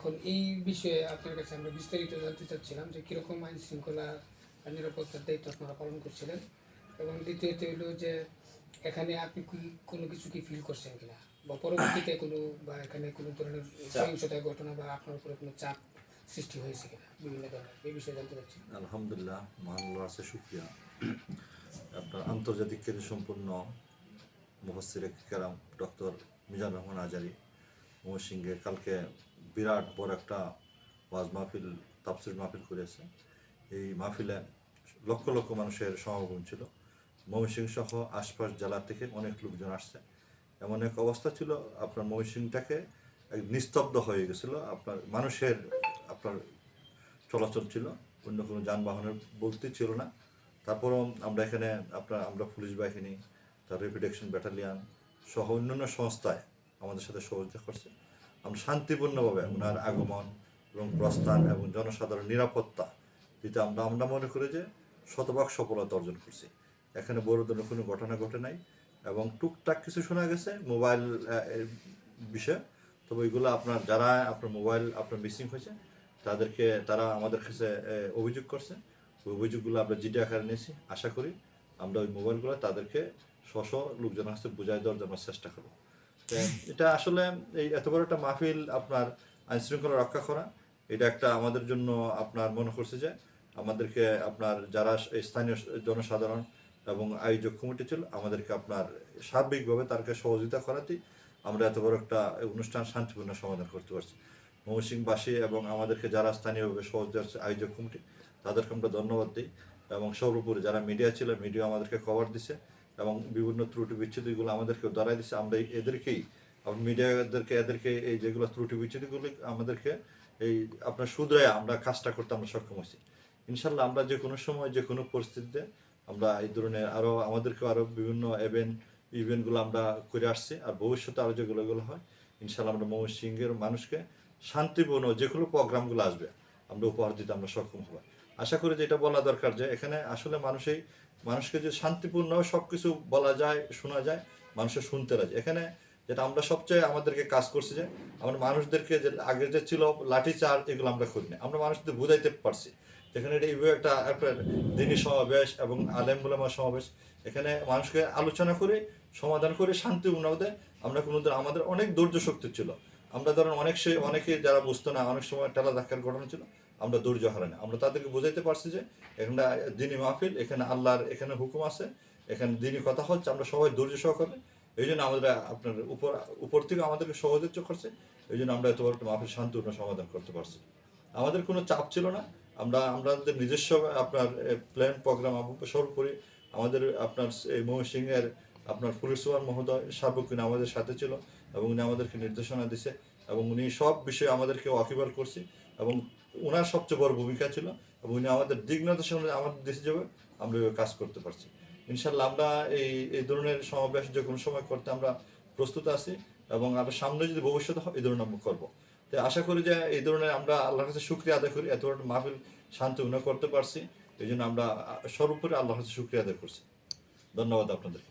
এখন এই বিষয়ে আপনার কাছে আমরা বিস্তারিত জানতে চাচ্ছিলাম যে কীরকম আইন শৃঙ্খলা আর নিরাপত্তার দায়িত্ব আপনারা পালন করছিলেন এবং দ্বিতীয়ত হলো যে এখানে আপনি কি কোনো কিছু কি ফিল করছেন কিনা? বা পরবর্তীতে কোনো বা এখানে কোনো ধরনের সহিংসতার ঘটনা বা আপনার উপরে কোনো চাপ সৃষ্টি হয়েছে কিনা? বিভিন্ন ধরনের এই বিষয়ে জানতে চাচ্ছি আলহামদুলিল্লাহ মহান আল্লাহর কাছে শুক্রিয়া। আপনার আন্তর্জাতিক খ্যাতি সম্পন্ন মুহসির কেরাম ডক্টর মিজান রহমান আজারি মহসিংহে কালকে বিরাট বড় একটা ওয়াজ মাহফিল, তাফসির মাহফিল করেছে। এই মাহফিলে লক্ষ লক্ষ মানুষের সমাগম ছিল। ময়মনসিংহ সহ আশপাশ জেলা থেকে অনেক লোকজন আসছে। এমন এক অবস্থা ছিল, আপনার ময়মনসিংহটাকে এক নিস্তব্ধ হয়ে গেছিল। আপনার মানুষের, আপনার চলাচল ছিল, অন্য কোনো যানবাহনের বলতে ছিল না। তারপরও আমরা এখানে, আপনার, আমরা পুলিশ বাহিনী, তার রেপিড অ্যাকশন ব্যাটালিয়ান সহ অন্যান্য সংস্থায় আমাদের সাথে সহযোগিতা করছে। আমরা শান্তিপূর্ণভাবে ওনার আগমন এবং প্রস্থান এবং জনসাধারণ নিরাপত্তা দিতে আমরা আমরা মনে করি যে শতভাগ সফলতা অর্জন করছি। এখানে বড় ধরনের কোনো ঘটনা ঘটে নাই এবং টুকটাক কিছু শোনা গেছে মোবাইল বিষয়ে। তবে ওইগুলো আপনার যারা, আপনার মোবাইল আপনার মিসিং হয়েছে, তাদেরকে, তারা আমাদের কাছে অভিযোগ করছে। ওই অভিযোগগুলো আমরা জিডি আকারে নিয়েছি। আশা করি আমরা ওই মোবাইলগুলো তাদেরকে স্ব লোকজনের কাছে বুঝাই দেওয়ার জন্য চেষ্টা করব। এটা আসলে এই এত বড় একটা মাহফিল আপনার আইন শৃঙ্খলা রক্ষা করা, এটা একটা আমাদের জন্য আপনার মনে করছে যে আমাদেরকে আপনার যারা স্থানীয় জনসাধারণ এবং আয়োজক কমিটি ছিল, আমাদেরকে আপনার সার্বিকভাবে তারকে সহযোগিতা করাতেই আমরা এত বড় একটা অনুষ্ঠান শান্তিপূর্ণ সমাধান করতে পারছি। ময়মনসিংহবাসী এবং আমাদেরকে যারা স্থানীয়ভাবে সহযোগিতা আয়োজক কমিটি, তাদেরকে আমরা ধন্যবাদ দিই এবং সর্বোপরি যারা মিডিয়া ছিল, মিডিয়া আমাদেরকে খবর দিছে। এবং বিভিন্ন ত্রুটি বিচ্ছুতিগুলো আমাদেরকে ধরাই দিচ্ছে আমরা এদেরকেই মিডিয়াদেরকে, এদেরকে এই যেগুলো ত্রুটি বিচ্ছুতিগুলো আমাদেরকে এই আপনার শুধরায় আমরা কাজটা করতে আমরা সক্ষম হয়েছি। ইনশাল্লাহ আমরা যে কোনো সময়, যে কোনো পরিস্থিতিতে আমরা এই ধরনের আরও আমাদেরকে আরও বিভিন্ন ইভেন্ট ইভেন্টগুলো আমরা করে আসছি আর ভবিষ্যতে আরও যেগুলো এগুলো হয়, ইনশাল্লাহ আমরা ময়মনসিংহের মানুষকে শান্তিপূর্ণ যে কোনো প্রোগ্রামগুলো আসবে, আমরা উপহার দিতে আমরা সক্ষম হব। আশা করি যে এটা বলা দরকার যে এখানে আসলে মানুষই, মানুষকে যে শান্তিপূর্ণ সব কিছু বলা যায়, শোনা যায়, মানুষের শুনতে রাজি। এখানে যেটা আমরা সবচেয়ে আমাদেরকে কাজ করছি যে, আমরা মানুষদেরকে যে আগে যে ছিল লাঠি, চার, এগুলো আমরা করিনি আমরা মানুষদের বুঝাইতে পারছি। যেখানে এটা এইভাবে একটা একটা দিনী সমাবেশ এবং আলেম বুলামা সমাবেশ, এখানে মানুষকে আলোচনা করে, সমাধান করে, শান্তি উন্নতে আমরা কোনোদিন আমাদের অনেক ধৈর্য শক্তি ছিল। আমরা ধরেন অনেক সে, অনেকে যারা বুঝতো না, অনেক সময় টেলা ধাক্কার ঘটনা ছিল। আমরা ধৈর্য হারানি আমরা তাদেরকে বোঝাইতে পারছি যে এখানে দিনী মাহফিল, এখানে আল্লাহর এখানে হুকুম আছে, এখানে দিনই কথা হচ্ছে, আমরা সবাই ধৈর্য সহকারে। এই জন্য আমাদের আপনার উপর উপর থেকে আমাদেরকে সহযোগিতা করছে, এই জন্য আমরা এত বড় মাহফিল শান্তিপূর্ণ সমাধান করতে পারছি। আমাদের কোনো চাপ ছিল না। আমরা, আমাদের নিজস্ব আপনার প্ল্যান প্রোগ্রাম সর্বোপরি আমাদের আপনার এই ময়মনসিংহের আপনার পুলিশ সুপার মহোদয় সার্বক্ষণ আমাদের সাথে ছিল এবং উনি আমাদেরকে নির্দেশনা দিছে এবং উনি সব বিষয়ে আমাদেরকে ওয়াকিবার করছে এবং ওনার সবচেয়ে বড় ভূমিকা ছিল এবং উনি আমাদের দিক নির্দেশনা আমাদের দেশে যাবে, আমরা কাজ করতে পারছি। ইনশাল্লাহ আমরা এই এই ধরনের সমাবেশ যে কোনো সময় করতে আমরা প্রস্তুত আছি এবং আমরা সামনে যদি ভবিষ্যতে হয়, এই ধরনের আমরা করব। তো আশা করি যে এই ধরনের আমরা আল্লাহর কাছে শুক্রিয়া আদায় করি, এত একটা মাহফিল শান্তি উন্নয়ন করতে পারছি। এই জন্য আমরা সর্বোপরি আল্লাহর কাছে শুক্রিয়া আদায় করছি। ধন্যবাদ আপনাদেরকে।